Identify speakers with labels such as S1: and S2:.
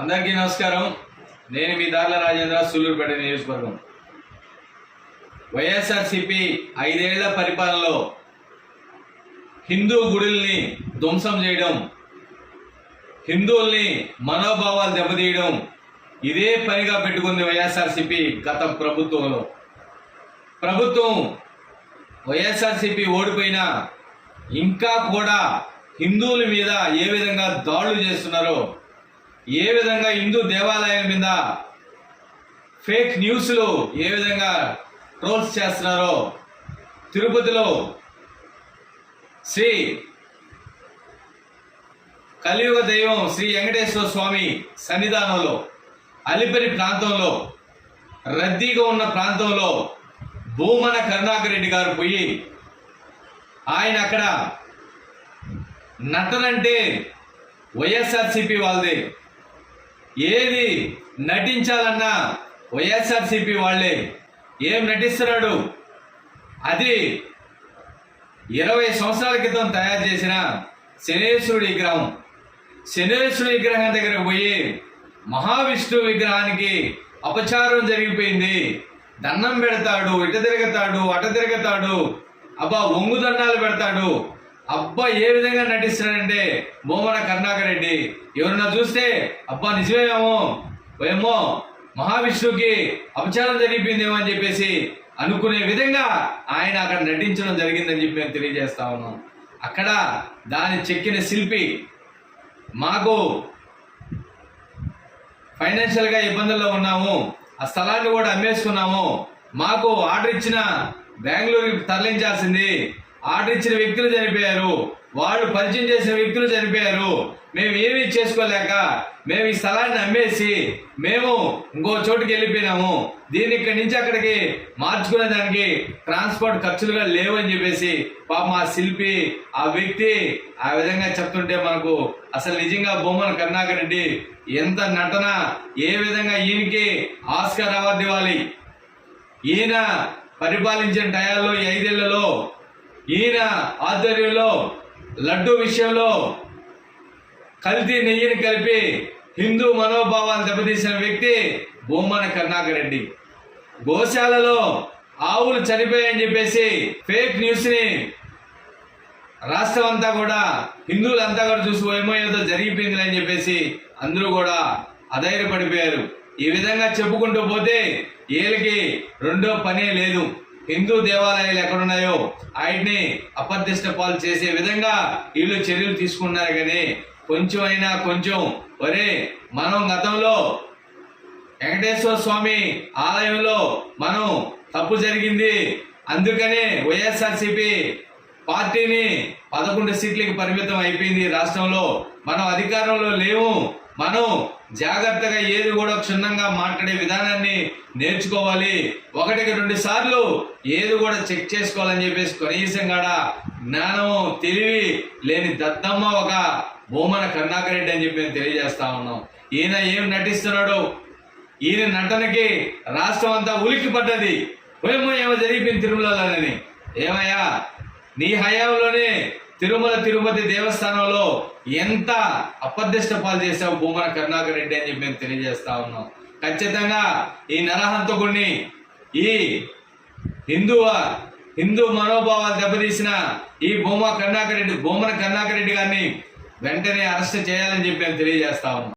S1: అందరికీ నమస్కారం. నేను మీ దార్ల రాజేంద్ర సూళ్ళూరుపేట నియోజకవర్గం. వైఎస్ఆర్సిపి ఐదేళ్ళ పరిపాలనలో హిందూ గుడుల్ని ధ్వంసం చేయడం హిందువుల్ని మనోభావాలు దెబ్బతీయడం ఇదే పనిగా పెట్టుకుంది వైఎస్ఆర్సిపి గత ప్రభుత్వంలో. ప్రభుత్వం వైఎస్ఆర్సిపి ఓడిపోయినా ఇంకా కూడా హిందువుల మీద ఏ విధంగా దాడులు చేస్తున్నారో ఏ విధంగా హిందూ దేవాలయాల మీద ఫేక్ న్యూస్లు ఏ విధంగా ట్రోల్స్ చేస్తున్నారో తిరుపతిలో శ్రీ కలియుగ దైవం శ్రీ వెంకటేశ్వర స్వామి సన్నిధానంలో అలిపిరి ప్రాంతంలో రద్దీగా ఉన్న ప్రాంతంలో భూమన కరుణాకర్ రెడ్డి గారు పోయి ఆయన అక్కడ నటనంటే వైఎస్ఆర్సిపి వాళ్ళది. ఏది నటించాలన్నా వైఎస్ఆర్సిపి వాళ్ళే. ఏం నటిస్తున్నాడు? అది ఇరవై సంవత్సరాల క్రితం తయారు చేసిన శనేశ్వరుడి విగ్రహం. శనేశ్వరుడి విగ్రహం దగ్గరకు పోయి మహావిష్ణు విగ్రహానికి అపచారం జరిగిపోయింది. దండం పెడతాడు ఇట తిరగతాడు అట తిరగతాడు. అబ్బా ఒంగు దండాలు పెడతాడు. అబ్బా ఏ విధంగా నటిస్తున్నాడంటే మోమన కర్ణాకర్ రెడ్డి. ఎవరన్నా చూస్తే అబ్బా నిజమేమో ఏమో మహావిష్ణువుకి అపచారం జరిగిపోయిందేమో అని చెప్పేసి అనుకునే విధంగా ఆయన అక్కడ నటించడం జరిగిందని చెప్పి మేము తెలియజేస్తా ఉన్నాం. అక్కడ దాన్ని చెక్కిన శిల్పి మాకు ఫైనాన్షియల్గా ఇబ్బందుల్లో ఉన్నాము. ఆ స్థలాన్ని కూడా అమ్మేసుకున్నాము. మాకు ఆర్డర్ ఇచ్చిన బెంగళూరుకి తరలించాల్సింది ఆర్డర్ ఇచ్చిన వ్యక్తులు చనిపోయారు. వాళ్ళు పరిచయం చేసిన వ్యక్తులు చనిపోయారు. మేము ఏమీ చేసుకోలేక మేము ఈ స్థలాన్ని అమ్మేసి మేము ఇంకో చోటుకి వెళ్ళిపోయినాము. దీన్ని ఇక్కడి నుంచి అక్కడికి మార్చుకునే దానికి ట్రాన్స్పోర్ట్ ఖర్చులుగా లేవని చెప్పేసి పాప మా శిల్పి ఆ వ్యక్తి ఆ విధంగా చెప్తుంటే మనకు అసలు నిజంగా బొమ్మన కర్ణాకర్ రెడ్డి ఎంత నటన ఏ విధంగా ఈయనకి ఆస్కార్ అవార్డు ఇవ్వాలి. ఈయన పరిపాలించిన టయాల్లో ఈ ఐదేళ్ళలో ఈయన ఆధ్వర్యంలో లడ్డు విషయంలో కల్తీ నెయ్యిని కలిపి హిందూ మనోభావాలు దెబ్బతీసిన వ్యక్తి బొమ్మన కరుణాకర్ రెడ్డి. గోశాలలో ఆవులు చనిపోయాయని చెప్పేసి ఫేక్ న్యూస్ని రాష్ట్రం అంతా కూడా హిందువులంతా కూడా చూసి ఏమయ్యేదో జరిగిపోయింది అని చెప్పేసి అందరూ కూడా అధైర్యపడిపోయారు. ఈ విధంగా చెప్పుకుంటూ పోతే వీళ్ళకి రెండో పనే లేదు. హిందూ దేవాలయాలు ఎక్కడున్నాయో ఆయన్ని అపర్దిష్ట పాలు చేసే విధంగా వీళ్ళు చర్యలు తీసుకున్నారు కానీ కొంచెం అయినా కొంచెం ఒరే మనం గతంలో వెంకటేశ్వర స్వామి ఆలయంలో మనం తప్పు జరిగింది. అందుకనే వైఎస్ఆర్సిపి పార్టీని పదకొండు సీట్లకి పరిమితం అయిపోయింది రాష్ట్రంలో. మనం అధికారంలో లేవు మనం జాగ్రత్తగా ఏది కూడా క్షుణ్ణంగా మాట్లాడే విధానాన్ని నేర్చుకోవాలి. ఒకటికి రెండు సార్లు ఏది కూడా చెక్ చేసుకోవాలని చెప్పేసి కనీసం కాడ జ్ఞానం తెలివి లేని దద్దమ్మ ఒక భూమన కరుణాకర్ రెడ్డి అని చెప్పి మేము తెలియజేస్తా ఉన్నాం. ఈయన ఏం నటిస్తున్నాడు ఈయన నటనకి రాష్ట్రం అంతా ఉలిక్కి పడ్డది. ఏమో ఏమో జరిగిపోయింది తిరుమలలోనని ఏమయ్యా నీ హయాంలోనే తిరుమల తిరుపతి దేవస్థానంలో ఎంత అపర్దిష్ట పాలు చేసావు భూమన కరుణాకర్ రెడ్డి అని చెప్పి మేము తెలియజేస్తా ఉన్నాం. ఖచ్చితంగా ఈ నరహంతకుడిని ఈ హిందూ హిందూ మనోభావాలు దెబ్బతీసిన ఈ భూమా కరుణాకర్ రెడ్డి భూమన కరుణాకర్ రెడ్డి గారిని వెంటనే అరెస్ట్ చేయాలని చెప్పి మేము తెలియజేస్తా ఉన్నాం.